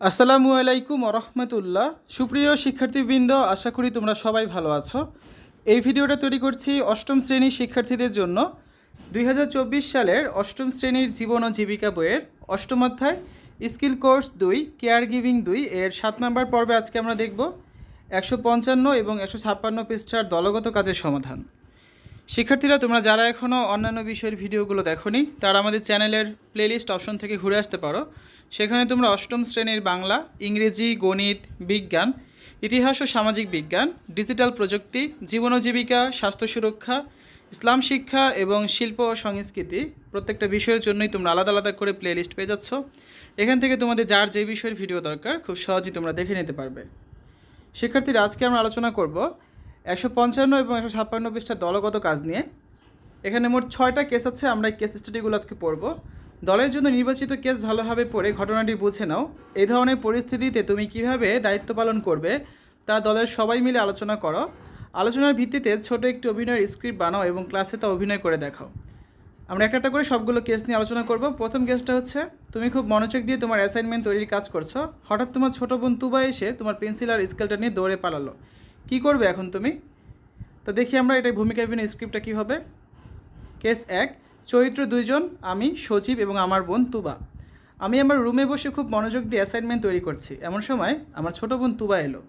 আসসালামু আলাইকুম রহমতুল্লাহ সুপ্রিয় শিক্ষার্থীবৃন্দ, আশা করি তোমরা সবাই ভালো আছো। এই ভিডিওটা তৈরি করছি অষ্টম শ্রেণির শিক্ষার্থীদের জন্য। দুই হাজার চব্বিশ সালের অষ্টম শ্রেণির জীবন ও জীবিকা বইয়ের অষ্টম অধ্যায়, স্কিল কোর্স দুই, কেয়ার গিভিং দুই, এর সাত নম্বর পর্বে আজকে আমরা দেখব একশো পঞ্চান্ন এবং একশো ছাপ্পান্ন পৃষ্ঠার দলগত কাজের সমাধান। শিক্ষার্থীরা, তোমরা যারা এখনও অন্যান্য বিষয়ের ভিডিওগুলো দেখোনি, তারা আমাদের চ্যানেলের প্লেলিস্ট অপশন থেকে ঘুরে আসতে পারো। সেখানে তোমরা অষ্টম শ্রেণির বাংলা, ইংরেজি, গণিত, বিজ্ঞান, ইতিহাস ও সামাজিক বিজ্ঞান, ডিজিটাল প্রযুক্তি, জীবন ও জীবিকা, স্বাস্থ্য সুরক্ষা, ইসলাম শিক্ষা এবং শিল্প ও সংস্কৃতি প্রত্যেকটা বিষয়ের জন্যই তোমরা আলাদা আলাদা করে প্লেলিস্ট পেয়ে যাচ্ছ। এখান থেকে তোমাদের যার যে বিষয়ের ভিডিও দরকার, খুব সহজেই তোমরা দেখে নিতে পারবে। শিক্ষার্থীরা, আজকে আমরা আলোচনা করব একশো পঞ্চান্ন এবং একশো ছাপ্পান্ন পৃষ্ঠা দলগত কাজ নিয়ে। এখানে মোট ছয়টা কেস আছে, আমরা এই কেস স্টাডিগুলো আজকে পড়ব। দলের জন্য নির্বাচিত কেস ভালোভাবে পড়ে ঘটনাটি বুঝে নাও। এই ধরনের পরিস্থিতিতে তুমি কীভাবে দায়িত্ব পালন করবে, তা দলের সবাই মিলে আলোচনা করো। আলোচনার ভিত্তিতে ছোট একটি অভিনয়ের স্ক্রিপ্ট বানাও এবং ক্লাসে তা অভিনয় করে দেখাও। আমরা একটা একটা করে সবগুলো কেস নিয়ে আলোচনা করব। প্রথম কেসটা হচ্ছে, তুমি খুব মনোযোগ দিয়ে তোমার অ্যাসাইনমেন্ট তৈরির কাজ করছ। হঠাৎ তোমার ছোটো বোন তুবা এসে তোমার পেন্সিল আর স্কেলটা নিয়ে দৌড়ে পালালো। কি করবে এখন তুমি? তো দেখি আমরা এটার ভূমিকা বিভিন্ন স্ক্রিপ্টটা কী হবে কেস এক চরিত্র দুইজন, আমি, সজীব এবং আমার বোন তুবা। আমি আমার রুমে বসে খুব মনোযোগ দিয়ে অ্যাসাইনমেন্ট তৈরি করছি। এমন সময় আমার ছোট বোন তুবা এলো।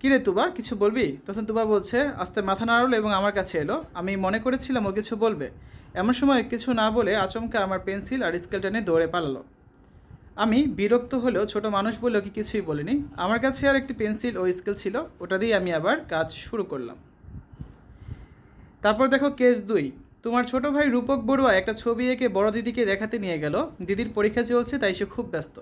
কিরে তুবা, কিছু বলবি? তখন তুবা বলছে, আস্তে মাথা নাড়লো এবং আমার কাছে এলো। আমি মনে করেছিলাম ও কিছু বলবে। এমন সময় কিছু না বলে আচমকা আমার পেন্সিল আর স্কেলটা নিয়ে দৌড়ে পালালো। আমি বিরক্ত হলেও ছোট মানুষ বলেও কি কিছুই বলিনি। আমার কাছে আর একটি পেন্সিল ও স্কেল ছিল, ওটা দিয়ে আমি আবার কাজ শুরু করলাম। তারপর দেখো কেস দুই। তোমার ছোট ভাই রূপক বড়ুয়া একটা ছবি এঁকে বড় দিদিকে দেখাতে নিয়ে গেল। দিদির পরীক্ষা চলছে, তাই সে খুব ব্যস্ত।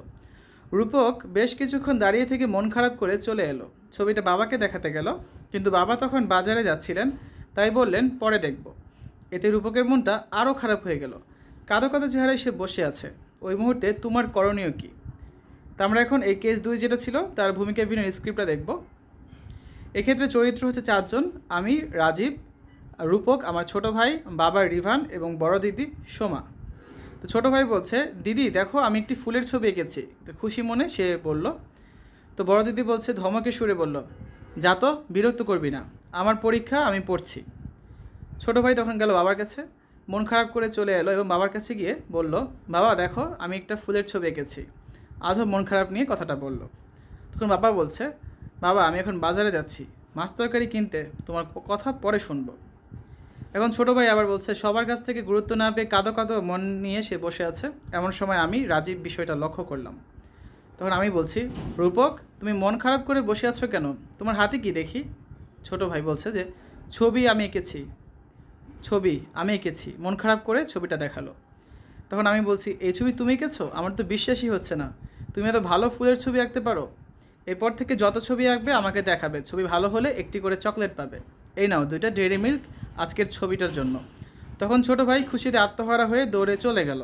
রূপক বেশ কিছুক্ষণ দাঁড়িয়ে থেকে মন খারাপ করে চলে এলো। ছবিটা বাবাকে দেখাতে গেল, কিন্তু বাবা তখন বাজারে যাচ্ছিলেন, তাই বললেন, পরে দেখব। এতে রূপকের মনটা আরও খারাপ হয়ে গেল। কাঁদো কাদো চেহারায় সে বসে আছে। ওই মুহূর্তে তোমার করণীয় কী? তা আমরা এখন এই কেস দুই যেটা ছিল, তার ভূমিকা অভিনয়ের স্ক্রিপ্টটা দেখব। এক্ষেত্রে চরিত্র হচ্ছে চারজন, আমি, রাজীব রূপক, আমার ছোট ভাই, বাবা রিভান এবং বড় দিদি সোমা। তো ছোট ভাই বলছে, দিদি, দেখো, আমি একটি ফুলের ছবি এঁকেছি। তো খুশি মনে সে বলল। তো বড় দিদি বলছে ধমকে সুরে বলল, যা তো, বিরক্ত করবি না, আমার পরীক্ষা আমি পড়ছি। ছোট ভাই তখন গেল বাবার কাছে, মন খারাপ করে চলে এলো এবং বাবার কাছে গিয়ে বলল, বাবা, দেখো, আমি একটা ফুলের ছবি এঁকেছি। আধো মন খারাপ নিয়ে কথাটা বলল। তখন বাবা বলছে, বাবা, আমি এখন বাজারে যাচ্ছি, মাছ তরকারি কিনতে, তোমার কথা পরে শুনব। এখন ছোটো ভাই আবার বলছে, সবার কাছ থেকে গুরুত্ব না পেয়ে কাঁদো কাঁদো মন নিয়ে সে বসে আছে। এমন সময় আমি রাজীব বিষয়টা লক্ষ্য করলাম। তখন আমি বলছি, রূপক, তুমি মন খারাপ করে বসে আছো কেন? তোমার হাতে কি দেখি? ছোট ভাই বলছে যে, ছবি আমি এঁকেছি। ছবি, আমি এঁকেছি। মন খারাপ করে ছবিটা দেখাল। তখন আমি বলছি, এই ছবি তুমি এঁকেছো? আমার তো বিশ্বাসই হচ্ছে না। তুমি এত ভালো ফুলের ছবি আঁকতে পারো? এরপর থেকে যত ছবি আঁকবে আমাকে দেখাবে। ছবি ভালো হলে একটি করে চকলেট পাবে। এই নাও, দুইটা ডেয়ারি মিল্ক আজকের ছবিটার জন্য। তখন ছোট ভাই খুশিতে আত্মহারা হয়ে দৌড়ে চলে গেল।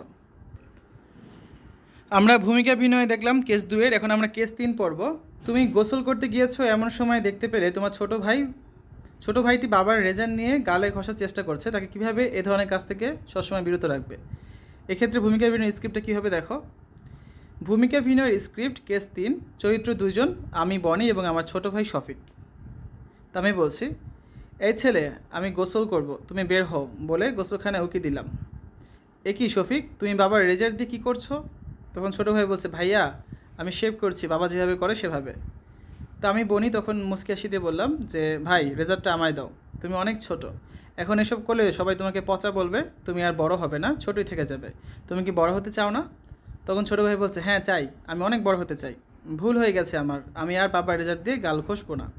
আমরা ভূমিকা বিনয় দেখলাম কেস দুয়ের এখন আমরা কেস তিন পড়ব। তুমি গোসল করতে গিয়েছো এমন সময় দেখতে পেলে তোমার ছোট ভাই, ছোট ভাইটি বাবার রেজান নিয়ে গালে ঘষার চেষ্টা করছে, তাকে কীভাবে এ ধরনের কাজ থেকে সবসময় বিরত রাখবে? এক্ষেত্রে ভূমিকা বিনয়ের স্ক্রিপ্টটা কী হবে দেখো। ভূমিকা বিনয়ের স্ক্রিপ্ট কেস তিন, চরিত্র দুজন আমি বনি এবং আমার ছোট ভাই শফিক। তা আমি বলছি এই ছেলে, আমি গোসল করব, তুমি বের হও, বলে গোসলখানে উকি দিলাম। এ কি শফিক, তুমি বাবার রেজাল্ট দিয়ে কী করছ? তখন ছোটো ভাই বলছে, ভাইয়া, আমি শেভ করছি, বাবা যেভাবে করে সেভাবে। তা আমি বনি তখন মুসকি হাসি বললাম যে, ভাই রেজাল্টটা আমায় দাও, তুমি অনেক ছোট। এখন এসব করলে সবাই তোমাকে পচা বলবে, তুমি আর বড় হবে না, ছোটই থেকে যাবে। তুমি কি বড় হতে চাও না? তখন ছোটো ভাই বলছে হ্যাঁ চাই, আমি অনেক বড় হতে চাই। ভুল হয়ে গেছে আমার, আমি আর বাবার রেজাল্ট দিয়ে গাল ঘষবো না।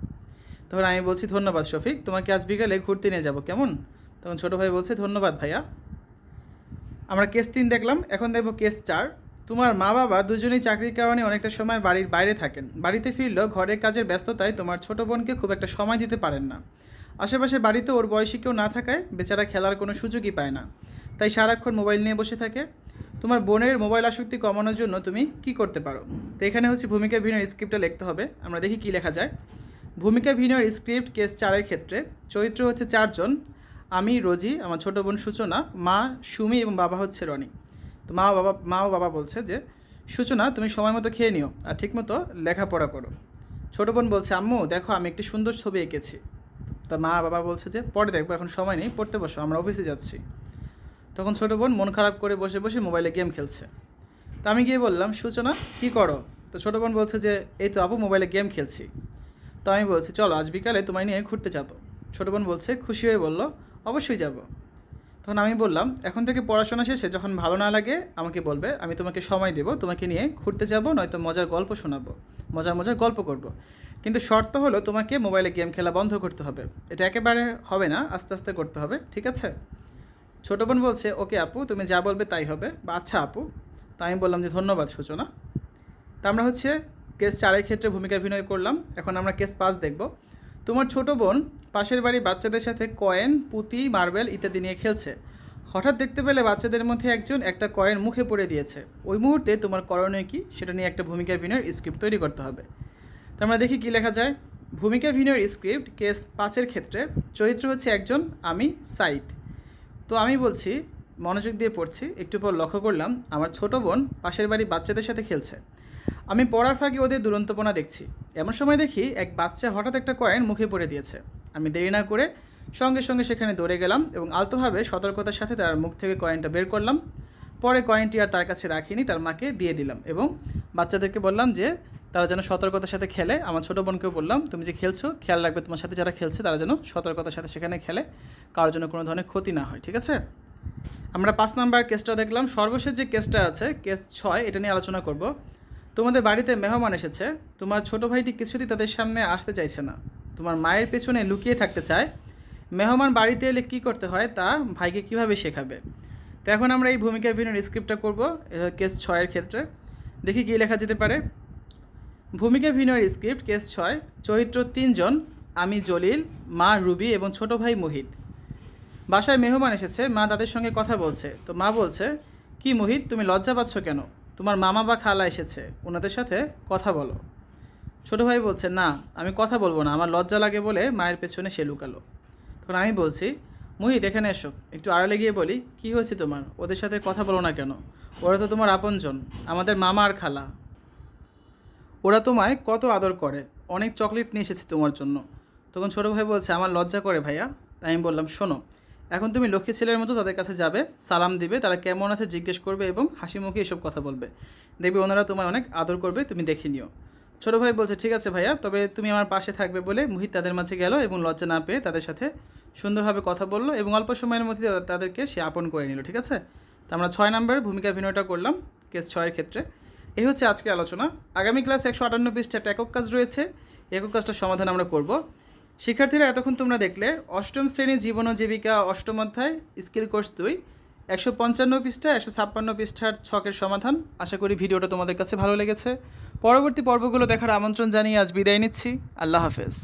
তখন আমি বলছি, ধন্যবাদ শফিক, তোমাকে আজ বিকালে ঘুরতে নিয়ে যাব। কেমন? তখন ছোটো ভাই বলছে, ধন্যবাদ ভাইয়া। আমরা কেস তিন দেখলাম, এখন দেখব কেস চার। তোমার মা বাবা দুজনেই চাকরির কারণে অনেকটা সময় বাড়ির বাইরে থাকেন। বাড়িতে ফিরলেও ঘরের কাজের ব্যস্ততায় তোমার ছোট বোনকে খুব একটা সময় দিতে পারেন না। আশেপাশে বাড়িতে ওর বয়সী কেউ না থাকায় বেচারা খেলার কোনো সুযোগই পায় না। তাই সারাক্ষণ মোবাইল নিয়ে বসে থাকে। তোমার বোনের মোবাইল আসক্তি কমানোর জন্য তুমি কি করতে পারো? তো এখানে হচ্ছে ভূমিকা ভিন্ন স্ক্রিপ্টটা লিখতে হবে। আমরা দেখি কী লেখা যায়। ভূমিকা ভিনয়ের স্ক্রিপ্ট কেস চারের ক্ষেত্রে। চরিত্র হচ্ছে চারজন। আমি, রোজি, আমার ছোট বোন সূচনা, মা, সুমি এবং বাবা হচ্ছে রনি। তো মা বাবা, মা ও বাবা বলছে যে, সূচনা, তুমি সময় মতো খেয়ে নিও আর ঠিকমতো লেখাপড়া করো। ছোটো বোন বলছে, আম্মু, দেখো, আমি একটি সুন্দর ছবি এঁকেছি। তা মা বাবা বলছে যে, পরে দেখব, এখন সময় নেই, পড়তে বসো, আমরা অফিসে যাচ্ছি। তখন ছোটো বোন মন খারাপ করে বসে বসে মোবাইলে গেম খেলছে। তা আমি গিয়ে বললাম, সূচনা, কি করো? তো ছোটো বোন বলছে যে, এই তো আপু, মোবাইলে গেম খেলছি। তো আমি বলছি, চলো, আজ বিকালে তোমায় নিয়ে ঘুরতে যাব। ছোটো বোন বলছে, খুশি হয়ে বলল, অবশ্যই যাব। তখন আমি বললাম, এখন থেকে পড়াশোনা শেষে যখন ভালো না লাগে, আমাকে বলবে, আমি তোমাকে সময় দেবো, তোমাকে নিয়ে ঘুরতে যাব, নয়তো মজার গল্প শোনাবো, মজার মজার গল্প করব। কিন্তু শর্ত হলো তোমাকে মোবাইলে গেম খেলা বন্ধ করতে হবে। এটা একেবারে হবে না, আস্তে আস্তে করতে হবে, ঠিক আছে? ছোটো বোন বলছে, ওকে আপু, তুমি যা বলবে তাই হবে। বা আচ্ছা আপু। তা আমি বললাম যে, ধন্যবাদ সূচনা। তা আমরা হচ্ছে কেস চারের ক্ষেত্রে ভূমিকা অভিনয় করলাম। এখন আমরা কেস পাঁচ দেখব। তোমার ছোট বোন পাশের বাড়ি বাচ্চাদের সাথে কয়েন, পুঁতি, মার্বেল ইত্যাদি নিয়ে খেলছে। হঠাৎ দেখতে পেলে বাচ্চাদের মধ্যে একজন একটা কয়েন মুখে পড়ে দিয়েছে। ওই মুহূর্তে তোমার করণীয় কী? সেটা নিয়ে একটা ভূমিকা অভিনয়ের স্ক্রিপ্ট তৈরি করতে হবে। তো আমরা দেখি কী লেখা যায়। ভূমিকা অভিনয়ের স্ক্রিপ্ট কেস পাঁচের ক্ষেত্রে। চরিত্র হচ্ছে একজন আমি, সাইদ। তো আমি বলছি, মনোযোগ দিয়ে পড়ছি। একটু পর লক্ষ্য করলাম, আমার ছোট বোন পাশের বাড়ি বাচ্চাদের সাথে খেলছে। আমি পড়ার ফাঁকে ওদের দুরন্তপনা দেখছি। এমন সময় দেখি এক বাচ্চা হঠাৎ একটা কয়েন মুখে পড়ে দিয়েছে। আমি দেরি না করে সঙ্গে সঙ্গে সেখানে দৌড়ে গেলাম এবং আলতোভাবে সতর্কতার সাথে তার মুখ থেকে কয়েনটা বের করলাম। পরে কয়েনটি আর তার কাছে রাখিনি, তার মাকে দিয়ে দিলাম এবং বাচ্চাদেরকে বললাম যে, তারা যেন সতর্কতার সাথে খেলে। আমার ছোটো বোনকেও বললাম, তুমি যে খেলছো, খেয়াল রাখবে তোমার সাথে যারা খেলছে, তারা যেন সতর্কতার সাথে সেখানে খেলে। কারোর জন্য কোনো ধরনের ক্ষতি না হয়। ঠিক আছে? আমরা পাঁচ নাম্বার কেসটা দেখলাম। সর্বশেষ যে কেসটা আছে কেস ছয়, এটা নিয়ে আলোচনা করব। তোমাদের বাড়িতে মেহমান এসেছে। তোমার ছোট ভাইটি কিছুতেই তাদের সামনে আসতে চাইছে না। তোমার মায়ের পেছনে লুকিয়ে থাকতে চায়। মেহমান বাড়িতে এলে কী করতে হয় তা ভাইকে কীভাবে শেখাবে? তো এখন আমরা এই ভূমিকা অভিনয়ের স্ক্রিপ্টটা করব কেস ছয়ের ক্ষেত্রে। দেখি কী লেখা যেতে পারে। ভূমিকা অভিনয়ের স্ক্রিপ্ট কেস ছয়, চরিত্র তিনজন, আমি জলিল, মা রুবি এবং ছোট ভাই মোহিত। বাসায় মেহমান এসেছে, মা তাদের সঙ্গে কথা বলছে। তো মা বলছে, কি মোহিত, তুমি লজ্জা পাচ্ছ কেন? তোমার মামা বা খালা এসেছে, ওনাদের সাথে কথা বলো। ছোট ভাই বলছে, না, আমি কথা বলব না, আমার লজ্জা লাগে বলে মায়ের পেছনে সে লুকালো। তখন আমি বলছি, মোহিত, এখানে এসো, একটু আড়ালে গিয়ে বলি, কি হয়েছে তোমার? ওদের সাথে কথা বলো না কেন? ওরা তো তোমার আপনজন, আমাদের মামা আর খালা। ওরা তোমায় কত আদর করে, অনেক চকলেট নিয়ে এসেছে তোমার জন্য। তখন ছোটো ভাই বলছে, আমার লজ্জা করে ভাইয়া। তাই আমি বললাম, শোনো এখন তুমি লক্ষ্মী ছেলের মতো তাদের কাছে যাবে, সালাম দিবে, তারা কেমন আছে জিজ্ঞেস করবে এবং হাসি মুখে এসব কথা বলবে। দেখবে ওনারা তোমায় অনেক আদর করবে, তুমি দেখে নিও। ছোটো ভাই বলছে, ঠিক আছে ভাইয়া, তবে তুমি আমার পাশে থাকবে বলে মুহিত তাদের মাঝে গেল এবং লজ্জা না পেয়ে তাদের সাথে সুন্দরভাবে কথা বলল এবং অল্প সময়ের মধ্যে তাদেরকে সে আপন করে নিল, ঠিক আছে? তো আমরা ছয় নম্বরের ভূমিকা অভিনয়টা করলাম, কেস ছয়ের ক্ষেত্রে। এই হচ্ছে আজকে আলোচনা। আগামী ক্লাস একশো আটান্ন পৃষ্ঠা একটা একক কাজ রয়েছে। একক কাজটার সমাধান আমরা করব। শিক্ষার্থীরা, এতক্ষণ তোমরা দেখলে, অষ্টম শ্রেণি জীবন জীবিকা, অষ্টম অধ্যায়, স্কিল কোর্স দুই, একশো পঞ্চান্ন পৃষ্ঠা, একশো ছাপ্পান্ন পৃষ্ঠার ছকের সমাধান। আশা করি ভিডিওটা তোমাদের কাছে ভালো লেগেছে। পরবর্তী পর্বগুলো দেখার আমন্ত্রণ জানিয়ে আজ বিদায় নিচ্ছি। আল্লাহ হাফেজ।